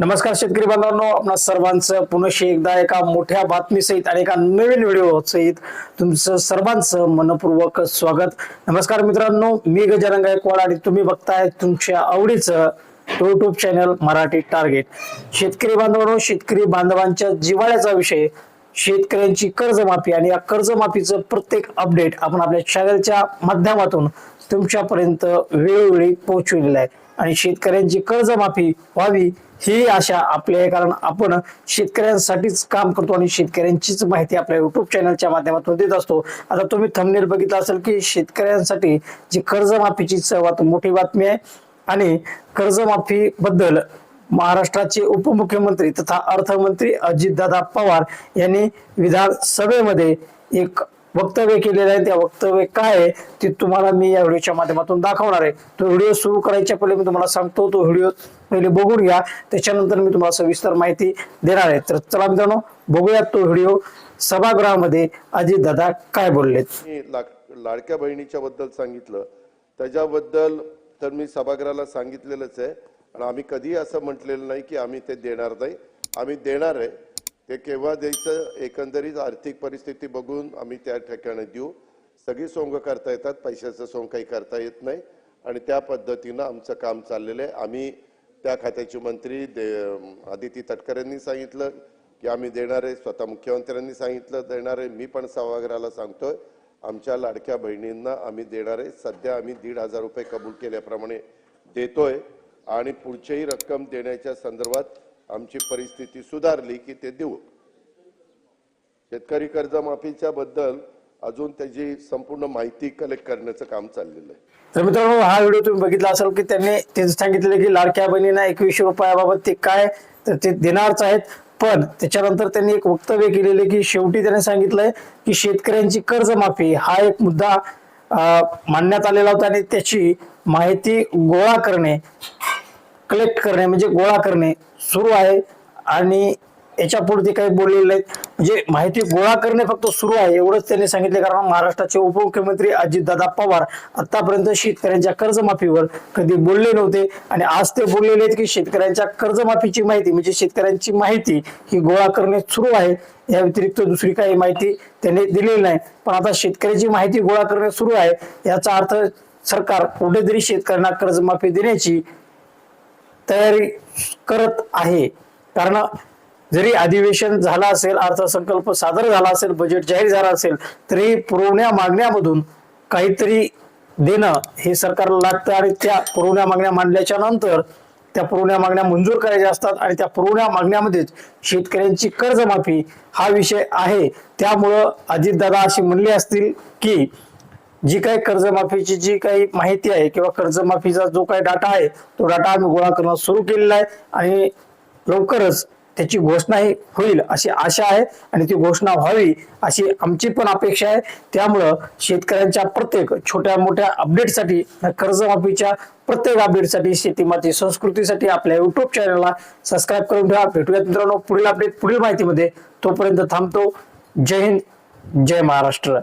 नमस्कार शेतकरी बांधवांनो आपणा सर्वांचं पुनश्च एकदा एका मोठ्या बातमीसहित आणि एका नवीन व्हिडिओ सहित तुमचं सर्वांचं मनपूर्वक स्वागत. नमस्कार मित्रांनो मी गजानन गायकवाड आणि तुम्ही बघताय तुमच्या आवडीचं युट्यूब चॅनल मराठी टार्गेट शेतकरी बांधवांनो शेतकरी बांधवांच्या जिव्हाळ्याचा विषय शेतकऱ्यांची कर्जमाफी आणि या कर्जमाफीचं प्रत्येक अपडेट आपण आपल्या चॅनलच्या माध्यमातून तुमच्यापर्यंत वेळोवेळी पोहोचविलेलं आहे. आणि शेतकऱ्यांची कर्जमाफी व्हावी ही आशा आपली आहे कारण आपण शेतकऱ्यांसाठीच काम करतो आणि शेतकऱ्यांचीच माहिती आपल्या युट्यूब चॅनलच्या माध्यमातून देत असतो. आता तुम्ही थंबनेल बघितलं असेल की शेतकऱ्यांसाठी जी कर्जमाफीची सर्वात मोठी बातमी आहे आणि कर्जमाफी बद्दल महाराष्ट्राचे उपमुख्यमंत्री तथा अर्थमंत्री अजितदादा पवार यांनी विधानसभेमध्ये एक वक्तव्य केलेलं आहे. त्या वक्तव्य काय आहे ते तुम्हाला मी या व्हिडिओच्या माध्यमातून दाखवणार आहे. तो व्हिडिओ सुरू करायच्या पहिले मी तुम्हाला सांगतो तो व्हिडिओ पहिले बघून घ्या. त्याच्यानंतर मी तुम्हाला सविस्तर माहिती देणार आहे. तर चला मित्रांनो बघूयात तो व्हिडिओ. सभागृहामध्ये अजितदादा काय बोललेत? लाडक्या बहिणीच्या बद्दल सांगितलं. त्याच्याबद्दल तर मी सभागृहाला सांगितलेलंच आहे. आणि आम्ही कधीही असं म्हटलेलं नाही की आम्ही ते देणार नाही. आम्ही देणार आहे. ते केव्हा द्यायचं एकंदरीत आर्थिक परिस्थिती बघून आम्ही त्या ठिकाणी देऊ. सगळी सोंग करता येतात पैशाचं सोंग काही करता येत नाही. आणि त्या पद्धतीनं आमचं काम चाललेलं आहे. आम्ही त्या खात्याचे मंत्री दे आदिती तटकरेंनी सांगितलं की आम्ही देणार आहे स्वतः मुख्यमंत्र्यांनी सांगितलं देणार आहे. मी पण सभागृहाला सांगतोय आमच्या लाडक्या बहिणींना आम्ही देणार आहे. सध्या आम्ही दीड हजार रुपये कबूल केल्याप्रमाणे देतोय. आणि पुढचीही रक्कम देण्याच्या संदर्भात आमची परिस्थिती सुधारली की ते देऊ. शेतकरी कर्जमाफीच्या बद्दल अजून त्याची संपूर्ण माहिती कलेक्ट करण्याचं काम चाललेलं आहे. तर मित्रांनो हा व्हिडिओ तुम्ही बघितला असेल की त्यांनी ते सांगितलेलं की लाडक्या बहिणींना एकवीसशे रुपयाबाबत ते काय तर ते देणारच आहेत. पण त्याच्यानंतर त्यांनी एक वक्तव्य केलेले की शेवटी त्यांनी सांगितलंय की शेतकऱ्यांची कर्जमाफी हा एक मुद्दा मांडण्यात आलेला होता आणि त्याची माहिती गोळा करणे कलेक्ट करणे म्हणजे गोळा करणे सुरू आहे. आणि याच्यापुढे ते काही बोललेले नाहीत म्हणजे माहिती गोळा करणे फक्त सुरू आहे एवढंच त्यांनी सांगितले. कारण महाराष्ट्राचे उपमुख्यमंत्री अजितदादा पवार आतापर्यंत शेतकऱ्यांच्या कर्जमाफीवर कधी बोलले नव्हते. आणि आज ते बोललेले आहेत की शेतकऱ्यांच्या कर्जमाफीची माहिती म्हणजे शेतकऱ्यांची माहिती ही गोळा करणे सुरू आहे. या व्यतिरिक्त दुसरी काही माहिती त्यांनी दिलेली नाही. पण आता शेतकऱ्याची माहिती गोळा करणे सुरू आहे. याचा अर्थ सरकार कुठेतरी शेतकऱ्यांना कर्जमाफी देण्याची तयारी करत आहे. कारण जरी अधिवेशन झालं असेल अर्थसंकल्प सादर झाला असेल बजेट जाहीर झाला असेल तरी पुरवण्या मागण्यामधून काहीतरी देणं हे सरकारला लागतं आणि त्या पुरवण्या मागण्या मांडल्याच्या नंतर त्या पुरवण्या मागण्या मंजूर करायच्या असतात आणि त्या पुरवण्या मागण्यामध्येच शेतकऱ्यांची कर्जमाफी हा विषय आहे. त्यामुळं अजितदादा अशी म्हणले असतील की जी काही कर्जमाफीची जी काही माहिती आहे किंवा कर्जमाफीचा जो काही डाटा आहे तो डाटा आम्ही गोळा करणं सुरू केलेला आहे आणि लवकरच त्याची घोषणाही होईल अशी आशा आहे आणि ती घोषणा व्हावी अशी आमची पण अपेक्षा आहे. त्यामुळं शेतकऱ्यांच्या प्रत्येक छोट्या मोठ्या अपडेटसाठी कर्जमाफीच्या प्रत्येक अपडेटसाठी शेतीमाती संस्कृतीसाठी आपल्या युट्यूब चॅनलला सबस्क्राईब करून ठेवा. भेटूयात मित्रांनो पुढील अपडेट पुढील माहितीमध्ये. तोपर्यंत थांबतो. जय हिंद जय महाराष्ट्र.